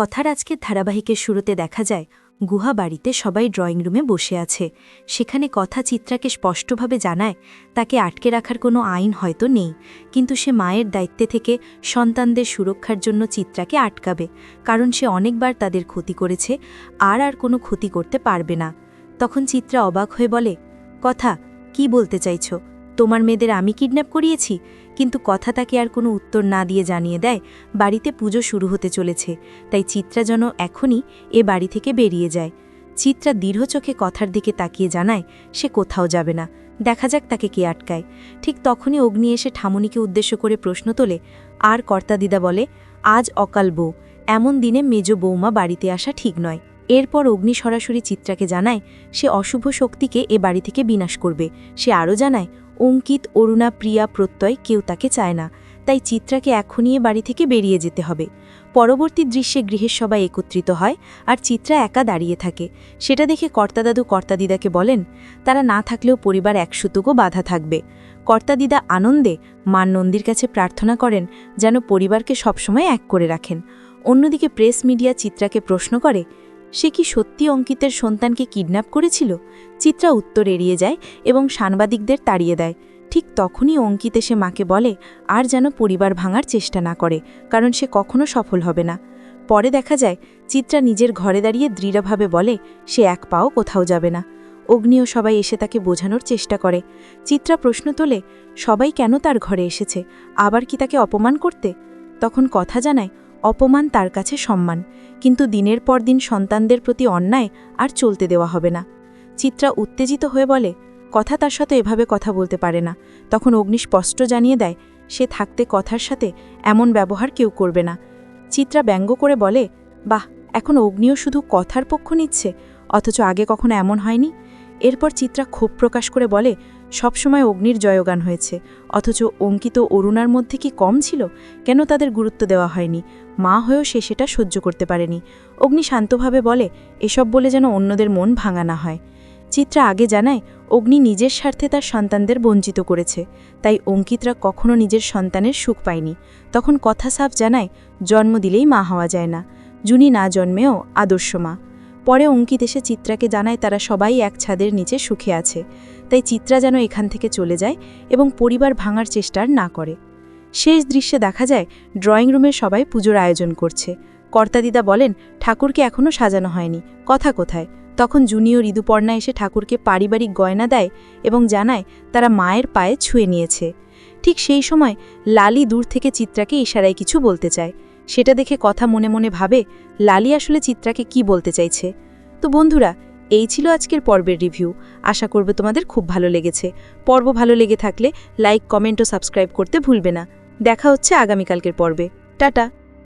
কথার আজকে ধারাবাহিকের শুরুতে দেখা যায়, গুহা বাড়িতে সবাই ড্রয়িং রুমে বসে আছে। সেখানে কথা চিত্রাকে স্পষ্টভাবে জানায়, তাকে আটকে রাখার কোনো আইন হয়তো নেই। কিন্তু সে মায়ের দায়িত্বে থেকে সন্তানদের সুরক্ষার জন্য চিত্রাকে আটকাবে, কারণ সে অনেকবার তাদের ক্ষতি করেছে, আর আর কোনো ক্ষতি করতে পারবে না। তখন চিত্রা অবাক হয়ে বলে, কথা, কি বলতে চাইছো? তোমার মেয়েদের আমি কিডন্যাপ করিয়েছি? কিন্তু কথা তাকে আর কোনো উত্তর না দিয়ে জানিয়ে দেয়, বাড়িতে পুজো শুরু হতে চলেছে, তাই চিত্রা যেন এখনই এ বাড়ি থেকে বেরিয়ে যায়। চিত্রা দৃঢ় চোখে কথার দিকে তাকিয়ে জানায়, সে কোথাও যাবে না, দেখা যাক তাকে কে আটকায়। ঠিক তখনই অগ্নি এসে ঠামুনিকে উদ্দেশ্য করে প্রশ্ন তোলে, আর কর্তাদিদা বলে, আজ অকাল বউ, এমন দিনে মেজ বৌমা বাড়িতে আসা ঠিক নয়। এরপর অগ্নি সরাসরি চিত্রাকে জানায়, সে অশুভ শক্তিকে এ বাড়ি থেকে বিনাশ করবে। সে আরও জানায় অঙ্কিত, অরুণা, প্রিয়া, প্রত্যয় কেউ তাকে চায় না, তাই চিত্রাকে এখনই বাড়ি থেকে বেরিয়ে যেতে হবে। পরবর্তী দৃশ্যে গৃহের সবাই একত্রিত হয় আর চিত্রা একা দাঁড়িয়ে থাকে। সেটা দেখে কর্তাদাদু কর্তাদিদাকে বলেন, তারা না থাকলেও পরিবার একসুতুকও বাধা থাকবে। কর্তাদিদা আনন্দে মান নন্দীর কাছে প্রার্থনা করেন যেন পরিবারকে সবসময় এক করে রাখেন। অন্যদিকে প্রেস মিডিয়া চিত্রাকে প্রশ্ন করে সে কি সত্যি অঙ্কিতের সন্তানকে কিডন্যাপ করেছিল? চিত্রা উত্তর এড়িয়ে যায় এবং সাংবাদিকদের তাড়িয়ে দেয়। ঠিক তখনই অঙ্কিত এসে মাকে বলে, আর যেন পরিবার ভাঙার চেষ্টা না করে, কারণ সে কখনো সফল হবে না। পরে দেখা যায়, চিত্রা নিজের ঘরে দাঁড়িয়ে দৃঢ়ভাবে বলে, সে এক পাও কোথাও যাবে না। অগ্নিও সবাই এসে তাকে বোঝানোর চেষ্টা করে। চিত্রা প্রশ্ন তোলে, সবাই কেন তার ঘরে এসেছে? আবার কি তাকে অপমান করতে? তখন কথা জানায় অপমান তার কাছে সম্মান, কিন্তু দিনের পর দিন সন্তানদের প্রতি অন্যায় আর চলতে দেওয়া হবে না। চিত্রা উত্তেজিত হয়ে বলে, কথা তার সাথে এভাবে কথা বলতে পারে না। তখন অগ্নি স্পষ্ট জানিয়ে দেয়, সে থাকতে কথার সাথে এমন ব্যবহার কেউ করবে না। চিত্রা ব্যঙ্গ করে বলে, বাহ, এখন অগ্নিও শুধু কথার পক্ষ নিচ্ছে, অথচ আগে কখনো এমন হয়নি? এরপর চিত্রা ক্ষোভ প্রকাশ করে বলে, সবসময় অগ্নির জয়গান হয়েছে। অথচ অঙ্কিত অরুণার মধ্যে কি কম ছিল? কেন তাদের গুরুত্ব দেওয়া হয়নি? মা হয়েও সে সেটা সহ্য করতে পারেনি অগ্নি শান্তভাবে বলে, এসব বলে যেন অন্যদের মন ভাঙা না হয় চিত্রা আগে জানায়, অগ্নি নিজের স্বার্থে তার সন্তানদের বঞ্চিত করেছে। তাই অঙ্কিতরা কখনো নিজের সন্তানের সুখ পায়নি তখন কথা সাফ জানায়, জন্ম দিলেই মা হওয়া যায় না। জুনি না জন্মেও আদর্শ মা। পরে অঙ্কিত এসে চিত্রাকে জানায় তারা সবাই এক ছাদের নিচে সুখে আছে। তাই চিত্রা যেন এখান থেকে চলে যায় এবং পরিবার ভাঙার চেষ্টা আর না করে। শেষ দৃশ্যে দেখা যায়, ড্রয়িং রুমে সবাই পুজোর আয়োজন করছে। কর্তাদিদা বলেন, ঠাকুরকে এখনও সাজানো হয়নি। কথা কোথায়? তখন জুনিয়র ঋতুপর্ণা এসে ঠাকুরকে পারিবারিক গয়না দেয় এবং জানায়, তারা মায়ের পায়ে ছুঁয়ে নিয়েছে। ঠিক সেই সময় লালি দূর থেকে চিত্রাকে ইশারায় কিছু বলতে চায়। সেটা দেখে কথা মনে মনে ভাবে, লালি আসলে চিত্রাকে কি বলতে চাইছে। তো বন্ধুরা, এই ছিল আজকের পর্বের রিভিউ। আশা করবে তোমাদের খুব ভালো লেগেছে। পর্ব ভালো লেগে থাকলে লাইক, কমেন্ট ও সাবস্ক্রাইব করতে ভুলবে না। দেখা হচ্ছে আগামীকালকের পর্বে। টাটা!